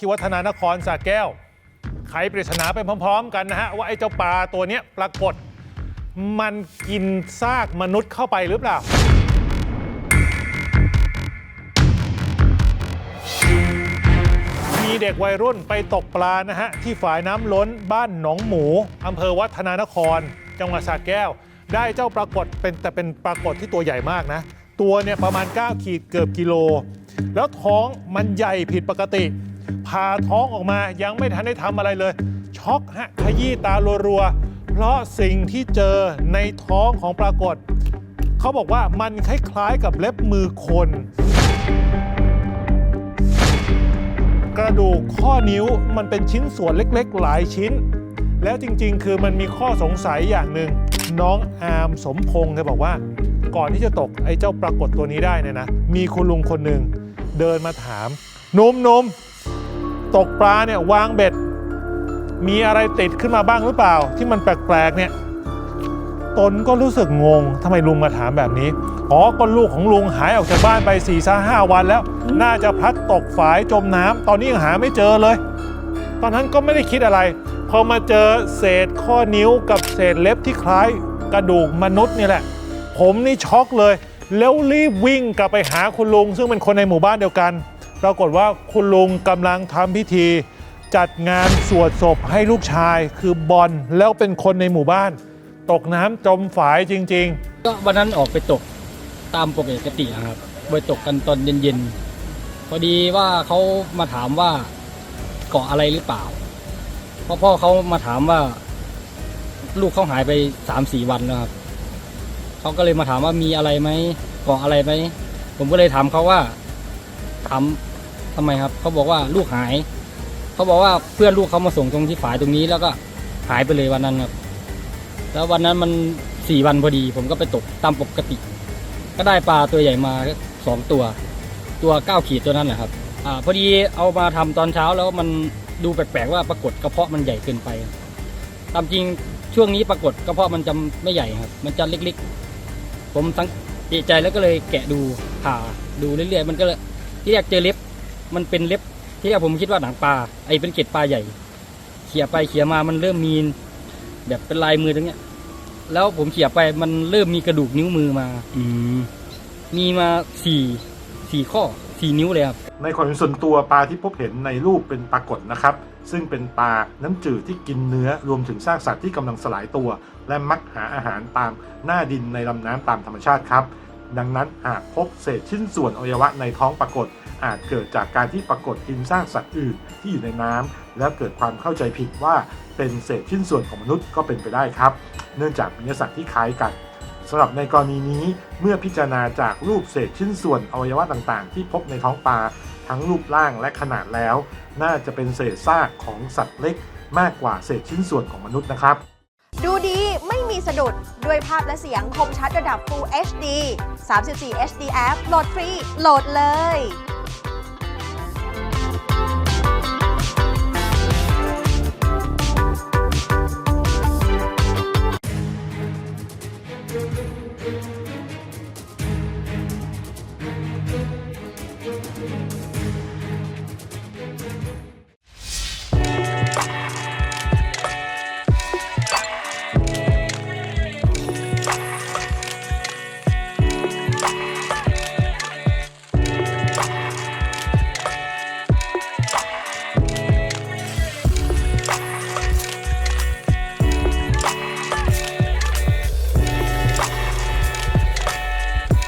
ที่วัฒนานครสระแก้ว ไขปริศนาไปพร้อม ๆ กันนะฮะ ว่าไอ้เจ้าปลาตัวเนี้ยปรากฏ มันกินซากมนุษย์เข้าไปหรือเปล่า มีเด็กวัยรุ่นไปตกปลานะฮะ ที่ฝายน้ำล้นบ้านหนองหมูอำเภอวัฒนานคร จังหวัดสระแก้ว ได้เจ้าปรากฏเป็นแต่เป็นปรากฏที่ตัวใหญ่มากนะ ตัวเนี่ยประมาณ 9 ขีดเกือบกิโล แล้วท้องมันใหญ่ผิดปกติ พาท้องออกมายังไม่ทันได้ทำอะไรเลย ช็อกฮะขยี้ตารัวๆ เพราะสิ่งที่เจอในท้องของปรากฏ เขาบอกว่ามันคล้ายๆกับเล็บมือคน กระดูกข้อนิ้วมันเป็นชิ้นส่วนเล็กๆ หลายชิ้น แล้วจริงๆ คือมันมีข้อสงสัยอย่างหนึ่งน้องอาร์มสมพงษ์เธอบอกว่าก่อนที่จะตกไอ้เจ้าปรากฏตัวนี้ได้เนี่ยนะ มีคุณลุงคนหนึ่งเดินมาถามนุ่มนม ตกปลาเนี่ยวางเบ็ด มีอะไรติดขึ้นมาบ้างหรือเปล่า ที่มันแปลกๆเนี่ยตนก็รู้สึกงงทำไมลุงมาถามแบบนี้อ๋อก็ลูกของลุงหายออกจากบ้านไป4ี่ห้าวันแล้ว น่าจะพลัดตกฝายจมน้ำตอนนี้ยังหาไม่เจอเลย ตอนนั้นก็ไม่ได้คิดอะไร พอมาเจอเศษข้อนิ้วกับเศษเล็บที่คล้ายกระดูกมนุษย์นี่แหละ ผมนี่ช็อกเลย แล้วรีบวิ่งกลับไปหาคุณลุงซึ่งเป็นคนในหมู่บ้านเดียวกัน ปรากฏว่าคุณลุงกำลังทำพิธี จัดงานสวดศพให้ลูกชาย คือบอลแล้วเป็นคนในหมู่บ้าน ตกน้ำจมฝายจริงๆก็วันนั้นออกไปตกตามปกติอะครับไปตกกันตอนเย็นๆ พอดีว่าเขามาถามว่าเกาะอะไรหรือเปล่าเพราะพ่อเขามาถามว่า ลูกเขาหายไปสามสี่วันแล้วครับเขาก็เลยมาถามว่ามีอะไรไหมเกาะอะไรไหมผมก็เลยถามเขาว่า ถามทำไมครับเขาบอกว่าลูกหายเขาบอกว่าเพื่อนลูกเขามาส่งตรงที่ฝายตรงนี้ แล้วก็หายไปเลยวันนั้นครับ แล้ววันนั้นมันสี่วันพอดี ผมก็ไปตกตามปกติ ก็ได้ปลาตัวใหญ่มาสองตัว ตัวเก้าขีดตัวนั้นแหละครับอ่าพอดีเอามาทำตอนเช้าแล้วมันดูแปลกๆว่าปรากฏกระเพาะมันใหญ่เกินไป ตามจริงช่วงนี้ปรากฏกระเพาะมันจะไม่ใหญ่ครับ มันจะเล็กๆ ผมสังเกตใจแล้วก็เลยแกะดูผ่าดูเรื่อยๆ มันก็เลย ที่แรกเจอเล็บ มันเป็นเล็บ ที่แรกผมคิดว่าหนังปลาไอ้เป็นเกล็ดปลาใหญ่ เขี่ยไปเขี่ยมามันเริ่มมีแบบเป็นลายมือตรงเนี้ย แล้วผมเขี่ยไปมันเริ่มมีกระดูกนิ้วมือมา อืมมีมาสี่สี่ข้อสี่นิ้วเลยครับในความเห็นส่วนตัวปลาที่พบเห็นในรูปเป็นปลากดนะครับ ซึ่งเป็นปลาน้ำจืดที่กินเนื้อรวมถึงซากสัตว์ที่กำลังสลายตัว และมักหาอาหารตามหน้าดินในลำน้ำตามธรรมชาติครับ ดังนั้นหากพบเศษชิ้นส่วนอวัยวะในท้องปรากฏ อาจเกิดจากการที่ปรากฏกินซากสัตว์อื่นที่อยู่ในน้ำแล้วเกิดความเข้าใจผิดว่าเป็นเศษชิ้นส่วนของมนุษย์ก็เป็นไปได้ครับ เนื่องจากมีเนื้อสัตว์ที่คล้ายกันสำหรับในกรณีนี้เมื่อพิจารณาจากรูปเศษชิ้นส่วนอวัยวะต่างๆ ที่พบในท้องปลาทั้งรูปร่างและขนาดแล้ว น่าจะเป็นเศษซากของสัตว์เล็กมากกว่าเศษชิ้นส่วนของมนุษย์นะครับ ดูดีไม่มีสะดุด ด้วยภาพและเสียงคมชัดระดับ Full HD 34 HD App โหลดฟรี โหลดเลย